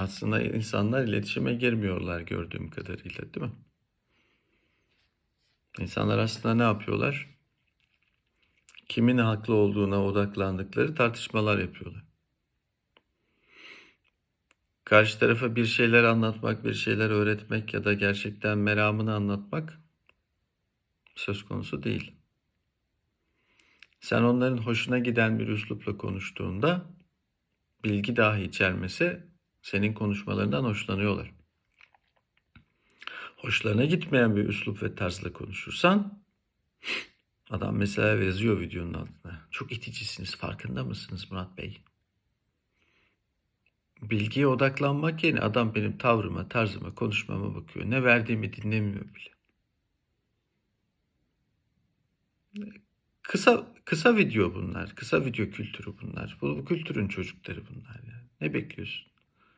Aslında insanlar iletişime girmiyorlar gördüğüm kadarıyla, değil mi? İnsanlar aslında ne yapıyorlar? Kimin haklı olduğuna odaklandıkları tartışmalar yapıyorlar. Karşı tarafa bir şeyler anlatmak, bir şeyler öğretmek ya da gerçekten meramını anlatmak söz konusu değil. Sen onların hoşuna giden bir üslupla konuştuğunda bilgi dahi içermese senin konuşmalarından hoşlanıyorlar. Hoşlarına gitmeyen bir üslup ve tarzla konuşursan adam mesela yazıyor videonun altına. Çok iticisiniz farkında mısınız Murat Bey? Bilgiye odaklanmak yerine adam benim tavrıma, tarzıma, konuşmama bakıyor. Ne verdiğimi dinlemiyor bile. Kısa kısa video bunlar. Kısa video kültürü bunlar. Bu, bu kültürün çocukları bunlar yani. Ne bekliyorsun?